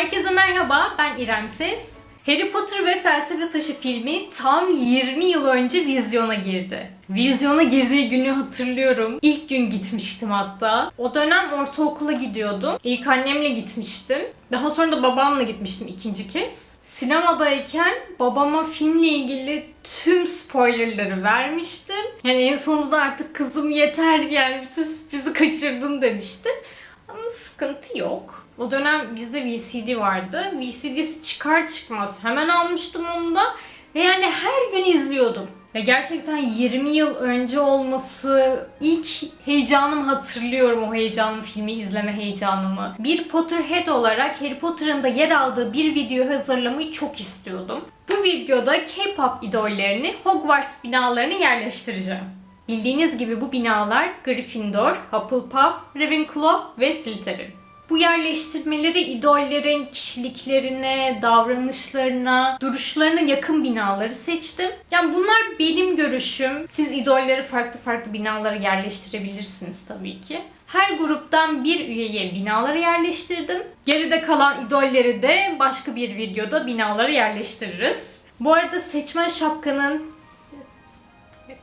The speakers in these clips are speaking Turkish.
Herkese merhaba, ben İrem Ses. Harry Potter ve Felsefe Taşı filmi tam 20 yıl önce vizyona girdi. Vizyona girdiği günü hatırlıyorum. İlk gün gitmiştim hatta. O dönem ortaokula gidiyordum. İlk annemle gitmiştim. Daha sonra da babamla gitmiştim ikinci kez. Sinemadayken babama filmle ilgili tüm spoilerları vermiştim. Yani en sonunda da artık kızım yeter yani bütün sürprizi kaçırdın demişti. Ama sıkıntı yok. O dönem bizde VCD vardı. VCD'si çıkar çıkmaz hemen almıştım onu da. Ve yani her gün izliyordum. Ve gerçekten 20 yıl önce olması ilk heyecanımı hatırlıyorum o heyecanımı, filmi izleme heyecanımı. Bir Potterhead olarak Harry Potter'ın da yer aldığı bir video hazırlamayı çok istiyordum. Bu videoda K-pop idollerini Hogwarts binalarına yerleştireceğim. Bildiğiniz gibi bu binalar Gryffindor, Hufflepuff, Ravenclaw ve Slytherin. Bu yerleştirmeleri idollerin kişiliklerine, davranışlarına, duruşlarına yakın binaları seçtim. Yani bunlar benim görüşüm. Siz idolleri farklı farklı binalara yerleştirebilirsiniz tabii ki. Her gruptan bir üyeye binaları yerleştirdim. Geride kalan idolleri de başka bir videoda binalara yerleştiririz. Bu arada seçmen şapkanın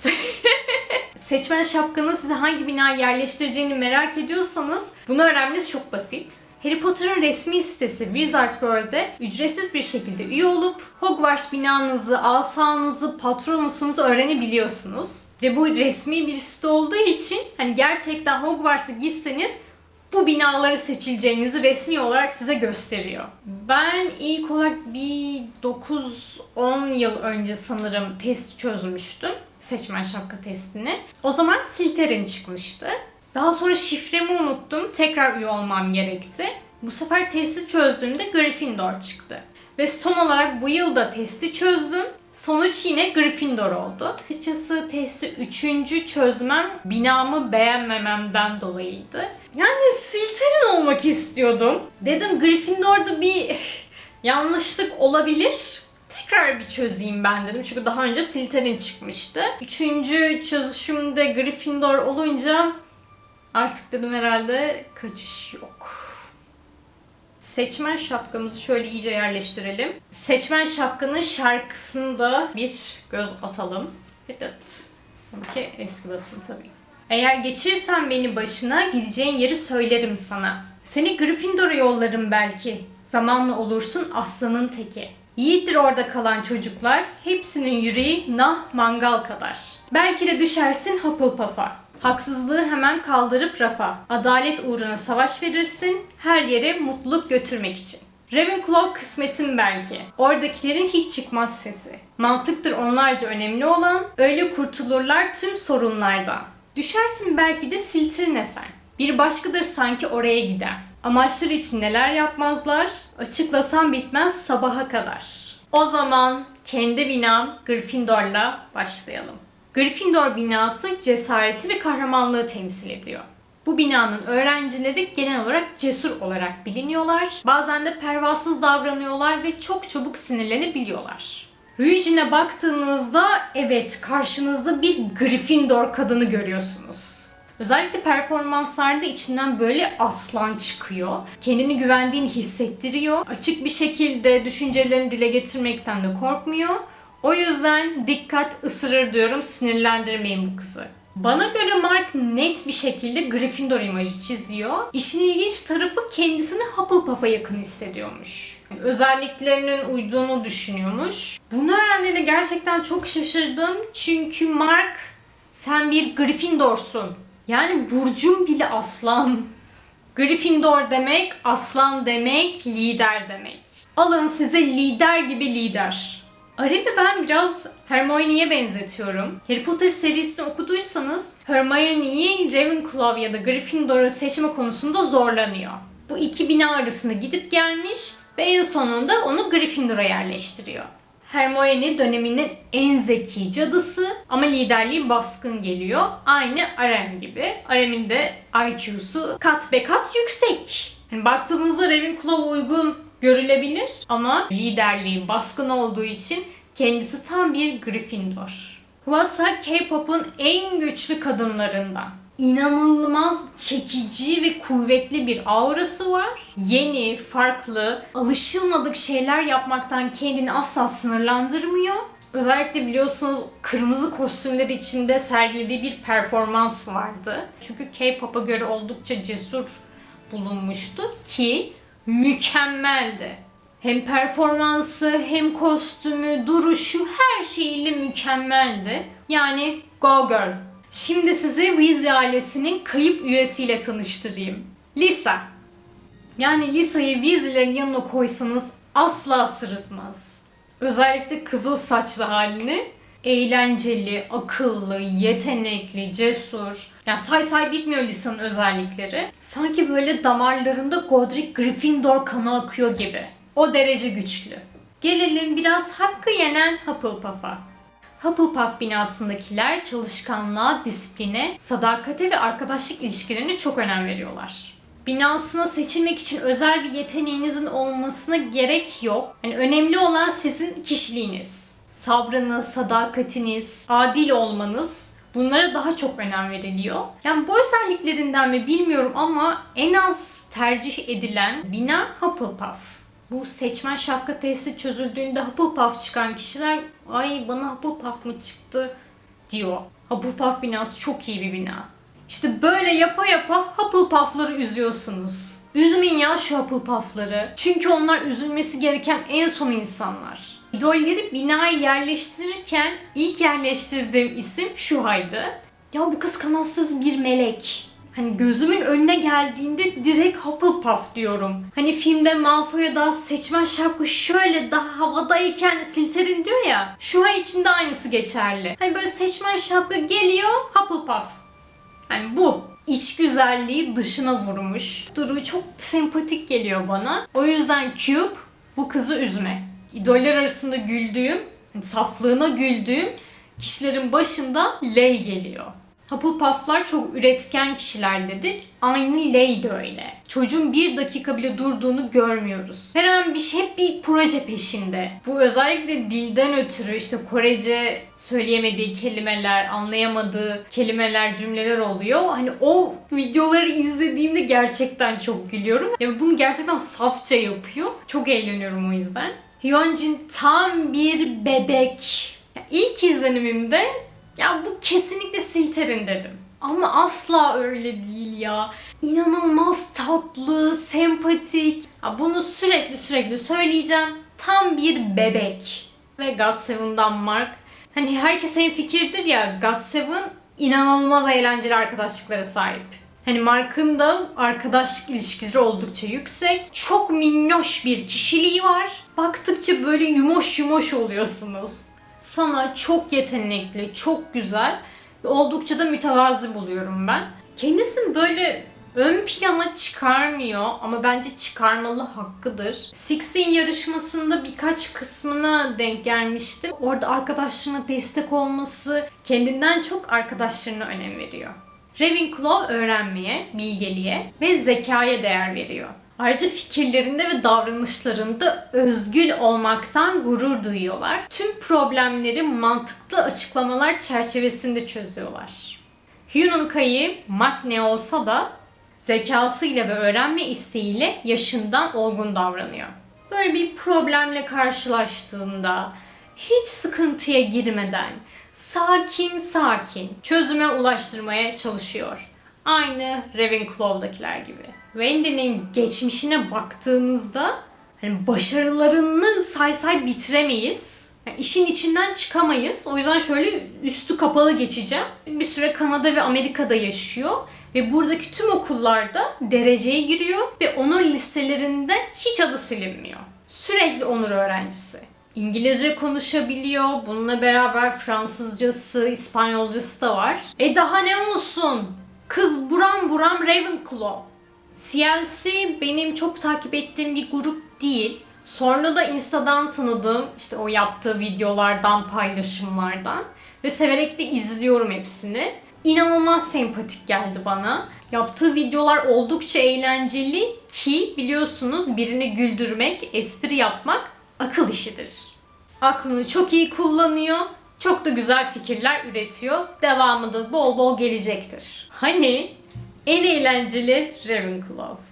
Seçmen şapkanın size hangi bina yerleştireceğini merak ediyorsanız bunu öğrenmeniz çok basit. Harry Potter'ın resmi sitesi Wizard World'e ücretsiz bir şekilde üye olup Hogwarts binanızı, asanızı, patronusunuzu öğrenebiliyorsunuz. Ve bu resmi bir site olduğu için hani gerçekten Hogwarts'a gitseniz bu binaları seçileceğinizi resmi olarak size gösteriyor. Ben ilk olarak bir 9-10 yıl önce sanırım test çözmüştüm. Seçmen şapka testini. O zaman Slytherin çıkmıştı. Daha sonra şifremi unuttum. Tekrar üye olmam gerekti. Bu sefer testi çözdüğümde Gryffindor çıktı. Ve son olarak bu yıl da testi çözdüm. Sonuç yine Gryffindor oldu. Açıkçası testi üçüncü çözmem binamı beğenmememden dolayıydı. Yani Slytherin olmak istiyordum. Dedim Gryffindor'da bir yanlışlık olabilir. Tekrar bir çözeyim ben dedim. Çünkü daha önce Slytherin çıkmıştı. Üçüncü çözüşümde Gryffindor olunca artık dedim herhalde kaçış yok. Seçmen şapkamızı şöyle iyice yerleştirelim. Seçmen şapkanın şarkısını da bir göz atalım. Ki eski basım tabii. Eğer geçirsen beni başına gideceğin yeri söylerim sana. Seni Gryffindor'a yollarım belki. Zamanla olursun aslanın teki. Yiğittir orada kalan çocuklar, hepsinin yüreği nah mangal kadar. Belki de düşersin Hufflepuff'a. Haksızlığı hemen kaldırıp rafa. Adalet uğruna savaş verirsin, her yere mutluluk götürmek için. Ravenclaw kısmetin belki. Oradakilerin hiç çıkmaz sesi. Mantıktır onlarca önemli olan, öyle kurtulurlar tüm sorunlardan. Düşersin belki de Slytherin'e sen. Bir başkadır sanki oraya gider. Amaçları için neler yapmazlar? Açıklasam bitmez sabaha kadar. O zaman kendi binam Gryffindor'la başlayalım. Gryffindor binası cesareti ve kahramanlığı temsil ediyor. Bu binanın öğrencileri genel olarak cesur olarak biliniyorlar. Bazen de pervasız davranıyorlar ve çok çabuk sinirlenebiliyorlar. Eugene'e baktığınızda evet karşınızda bir Gryffindor kadını görüyorsunuz. Özellikle performanslarda içinden böyle aslan çıkıyor. Kendini güvendiğini hissettiriyor. Açık bir şekilde düşüncelerini dile getirmekten de korkmuyor. O yüzden dikkat ısırır diyorum sinirlendirmeyin bu kızı. Bana göre Mark net bir şekilde Gryffindor imajı çiziyor. İşin ilginç tarafı kendisini Hufflepuff'a yakın hissediyormuş. Özelliklerinin uyduğunu düşünüyormuş. Bunu öğrendiğinde gerçekten çok şaşırdım. Çünkü Mark sen bir Gryffindor'sun. Yani burcum bile aslan. Gryffindor demek, aslan demek, lider demek. Alın size lider gibi lider. Arem'i ben biraz Hermione'ye benzetiyorum. Harry Potter serisini okuduysanız Hermione'yi Ravenclaw ya da Gryffindor'u seçme konusunda zorlanıyor. Bu iki bina arasında gidip gelmiş ve en sonunda onu Gryffindor'a yerleştiriyor. Hermione döneminin en zeki cadısı ama liderliği baskın geliyor. Aynı Arem gibi. Arem'in de IQ'su kat be kat yüksek. Yani baktığınızda Ravenclaw uygun görülebilir ama liderliği baskın olduğu için kendisi tam bir Gryffindor. Huasa K-pop'un en güçlü kadınlarından. İnanılmaz çekici ve kuvvetli bir aurası var. Yeni, farklı, alışılmadık şeyler yapmaktan kendini asla sınırlandırmıyor. Özellikle biliyorsunuz kırmızı kostümler içinde sergilediği bir performans vardı. Çünkü K-pop'a göre oldukça cesur bulunmuştu ki mükemmeldi. Hem performansı hem kostümü, duruşu her şeyiyle mükemmeldi. Yani go girl. Şimdi sizi Weasley ailesinin kayıp üyesiyle tanıştırayım. Lisa. Yani Lisa'yı Weasley'lerin yanına koysanız asla sırıtmaz. Özellikle kızıl saçlı halini eğlenceli, akıllı, yetenekli, cesur. Yani say say bitmiyor Lisa'nın özellikleri. Sanki böyle damarlarında Godric Gryffindor kanı akıyor gibi. O derece güçlü. Gelelim biraz hakkı yenen Hufflepuff'a. Hufflepuff binasındakiler çalışkanlığa, disipline, sadakate ve arkadaşlık ilişkilerine çok önem veriyorlar. Binasına seçilmek için özel bir yeteneğinizin olmasına gerek yok. Yani önemli olan sizin kişiliğiniz. Sabrınız, sadakatiniz, adil olmanız bunlara daha çok önem veriliyor. Yani bu özelliklerinden mi bilmiyorum ama en az tercih edilen bina Hufflepuff. Bu seçmen şapka testi çözüldüğünde Hufflepuff çıkan kişiler ay bana Hufflepuff mı çıktı diyor. Hufflepuff binası çok iyi bir bina. İşte böyle yapa yapa Hufflepuff'ları üzüyorsunuz. Üzmeyin ya şu Hufflepuff'ları. Çünkü onlar üzülmesi gereken en son insanlar. İdolleri binayı yerleştirirken ilk yerleştirdiğim isim Şuha'ydı. Ya bu kız kanatsız bir melek. Hani gözümün önüne geldiğinde direkt Hufflepuff diyorum. Hani filmde Malfoy'a da seçmen şapka şöyle daha havadayken Slytherin diyor ya. Şuha için de aynısı geçerli. Hani böyle seçmen şapka geliyor Hufflepuff. Yani bu. iç güzelliği dışına vurmuş. Duru çok sempatik geliyor bana. O yüzden Cube bu kızı üzme. İdoller arasında güldüğüm, hani saflığına güldüğüm kişilerin başında Ley geliyor. Hufflepuff'lar çok üretken kişiler dedik. Aynı Ley de öyle. Çocuğun bir dakika bile durduğunu görmüyoruz. Her an bir şey, hep bir proje peşinde. Bu özellikle dilden ötürü işte Korece söyleyemediği kelimeler, anlayamadığı kelimeler, cümleler oluyor. Hani o videoları izlediğimde gerçekten çok gülüyorum. Ya bunu gerçekten safça yapıyor. Çok eğleniyorum o yüzden. Hyunjin tam bir bebek. Ya İlk izlenimimde ya bu kesinlikle Slytherin dedim. Ama asla öyle değil ya. İnanılmaz tatlı, sempatik. Ya bunu sürekli sürekli söyleyeceğim. Tam bir bebek. Ve God7'dan Mark. Hani herkes en fikirdir ya God7 inanılmaz eğlenceli arkadaşlıklara sahip. Hani Mark'ın da arkadaşlık ilişkileri oldukça yüksek. Çok minnoş bir kişiliği var. Baktıkça böyle yumoş yumoş oluyorsunuz. Sana çok yetenekli, çok güzel ve oldukça da mütevazı buluyorum ben. Kendisini böyle ön plana çıkarmıyor ama bence çıkarmalı hakkıdır. Sixteen yarışmasında birkaç kısmına denk gelmiştim. Orada arkadaşlarına destek olması, kendinden çok arkadaşlarına önem veriyor. Ravenclaw öğrenmeye, bilgeliğe ve zekaya değer veriyor. Ayrıca fikirlerinde ve davranışlarında özgül olmaktan gurur duyuyorlar. Tüm problemleri mantıklı açıklamalar çerçevesinde çözüyorlar. Hugh'un kayı makne olsa da zekasıyla ve öğrenme isteğiyle yaşından olgun davranıyor. Böyle bir problemle karşılaştığında hiç sıkıntıya girmeden sakin sakin çözüme ulaştırmaya çalışıyor. Aynı Ravenclaw'dakiler gibi. Wendy'nin geçmişine baktığımızda hani başarılarını say say bitiremeyiz. Yani işin içinden çıkamayız. O yüzden şöyle üstü kapalı geçeceğim. Bir süre Kanada ve Amerika'da yaşıyor. Ve buradaki tüm okullarda dereceye giriyor. Ve onur listelerinde hiç adı silinmiyor. Sürekli onur öğrencisi. İngilizce konuşabiliyor. Bununla beraber Fransızcası, İspanyolcası da var. E daha ne olsun? Kız buram buram Ravenclaw. CLC benim çok takip ettiğim bir grup değil. Sonra da Insta'dan tanıdığım işte o yaptığı videolardan, paylaşımlardan ve severek de izliyorum hepsini. İnanılmaz sempatik geldi bana. Yaptığı videolar oldukça eğlenceli ki biliyorsunuz birini güldürmek, espri yapmak akıl işidir. Aklını çok iyi kullanıyor. çok da güzel fikirler üretiyor. Devamı da bol bol gelecektir. Hani en eğlenceli Ravenclaw.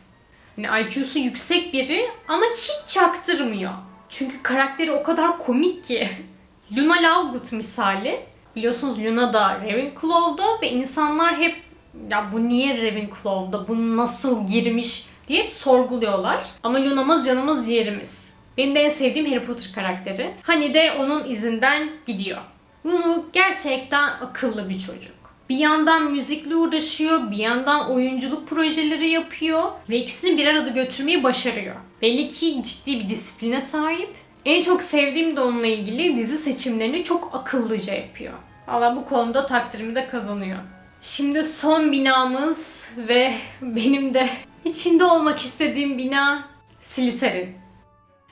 Yani IQ'su yüksek biri ama hiç çaktırmıyor. Çünkü karakteri o kadar komik ki. Luna Lovegood misali. Biliyorsunuz Luna da Ravenclaw'da ve insanlar hep ya bu niye Ravenclaw'da, bu nasıl girmiş diye sorguluyorlar. Ama Luna'mız canımız ciğerimiz. Benim de en sevdiğim Harry Potter karakteri. Hani de onun izinden gidiyor. Luna gerçekten akıllı bir çocuk. Bir yandan müzikle uğraşıyor, bir yandan oyunculuk projeleri yapıyor ve ikisini bir arada götürmeyi başarıyor. Belli ki ciddi bir disipline sahip. En çok sevdiğim de onunla ilgili dizi seçimlerini çok akıllıca yapıyor. Valla bu konuda takdirimi de kazanıyor. Şimdi son binamız ve benim de içinde olmak istediğim bina Slytherin.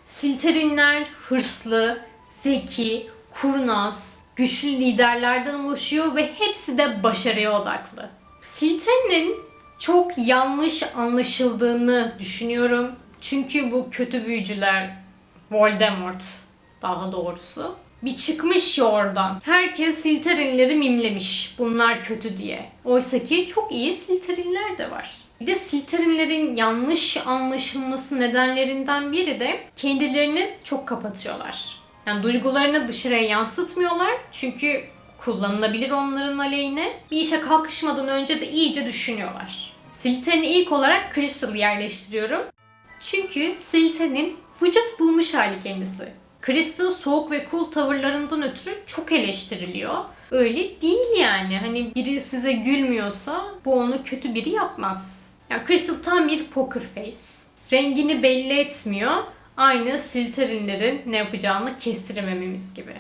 Slytherinler hırslı, zeki, kurnaz, güçlü liderlerden oluşuyor ve hepsi de başarıya odaklı. Slytherin'in çok yanlış anlaşıldığını düşünüyorum. Çünkü bu kötü büyücüler Voldemort daha doğrusu bir çıkmış ya oradan. Herkes Slytherin'leri mimlemiş. Bunlar kötü diye. Oysa ki çok iyi Slytherin'ler de var. Bir de Slytherin'lerin yanlış anlaşılması nedenlerinden biri de kendilerini çok kapatıyorlar. Yani duygularını dışarıya yansıtmıyorlar. Çünkü kullanılabilir onların aleyhine. Bir işe kalkışmadan önce de iyice düşünüyorlar. Slytherin'i ilk olarak Crystal yerleştiriyorum. Çünkü Slytherin'in vücut bulmuş hali kendisi. Crystal soğuk ve cool tavırlarından ötürü çok eleştiriliyor. Öyle değil yani. Hani biri size gülmüyorsa bu onu kötü biri yapmaz. Yani Crystal tam bir poker face. Rengini belli etmiyor. Aynı Slytherin'lerin ne yapacağını kestiremememiz gibi.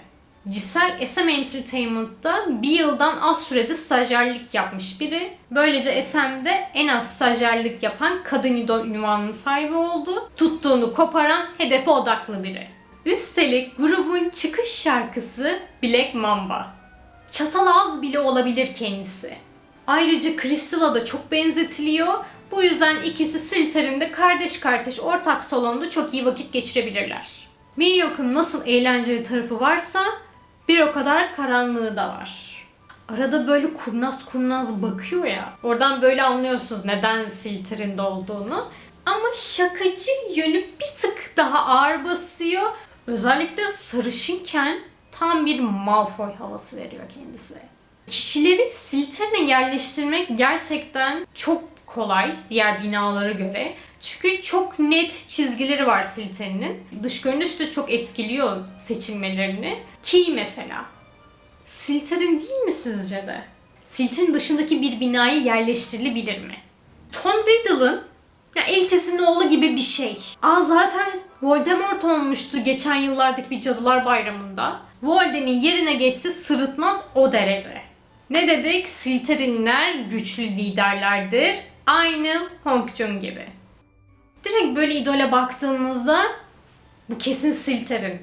Cisel SM Entertainment'ta bir yıldan az sürede stajyerlik yapmış biri. Böylece SM'de en az stajyerlik yapan kadın idol ünvanının sahibi oldu. Tuttuğunu koparan, hedefe odaklı biri. Üstelik grubun çıkış şarkısı Black Mamba. Çatal ağız bile olabilir kendisi. Ayrıca Crystal'a da çok benzetiliyor. Bu yüzden ikisi Slytherin'de kardeş kardeş ortak salonda çok iyi vakit geçirebilirler. Minyok'un nasıl eğlenceli tarafı varsa bir o kadar karanlığı da var. Arada böyle kurnaz kurnaz bakıyor ya. Oradan böyle anlıyorsunuz neden Slytherin'de olduğunu. Ama şakacı yönü bir tık daha ağır basıyor. Özellikle sarışınken tam bir Malfoy havası veriyor kendisi. Kişileri Slytherin'e yerleştirmek gerçekten çok kolay diğer binalara göre. Çünkü çok net çizgileri var Slytherin'in. Dış görünüş de çok etkiliyor seçilmelerini. Ki mesela. Slytherin değil mi sizce de? Slytherin dışındaki bir binayı yerleştirilebilir mi? Tom Riddle'ın ya eltisinin oğlu gibi bir şey. Aa zaten Voldemort olmuştu geçen yıllardaki bir Cadılar Bayramı'nda. Volden'in yerine geçse sırıtmaz o derece. Ne dedik? Slytherinler güçlü liderlerdir. Aynı Hong gibi. Direkt böyle idole baktığımızda bu kesin Slytherin.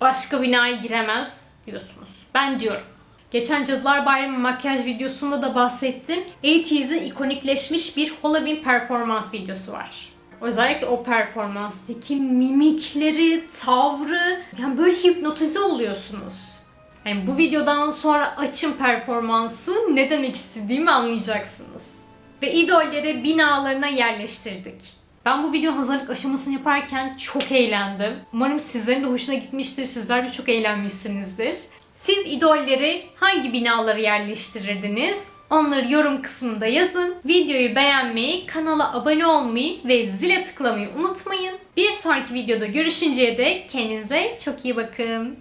Başka binaya giremez diyorsunuz. Ben diyorum. Geçen Cadılar Bayramı makyaj videosunda da bahsettim. 80's'in ikonikleşmiş bir Halloween performans videosu var. Özellikle o performanstaki mimikleri, tavrı, yani böyle hipnotize oluyorsunuz. Yani bu videodan sonra açın performansı ne demek istediğimi anlayacaksınız. Ve idolleri binalarına yerleştirdik. Ben bu video hazırlık aşamasını yaparken çok eğlendim. Umarım sizlerin de hoşuna gitmiştir. Sizler de çok eğlenmişsinizdir. Siz idolleri hangi binalara yerleştirirdiniz? Onları yorum kısmında yazın. Videoyu beğenmeyi, kanala abone olmayı ve zile tıklamayı unutmayın. Bir sonraki videoda görüşünceye dek kendinize çok iyi bakın.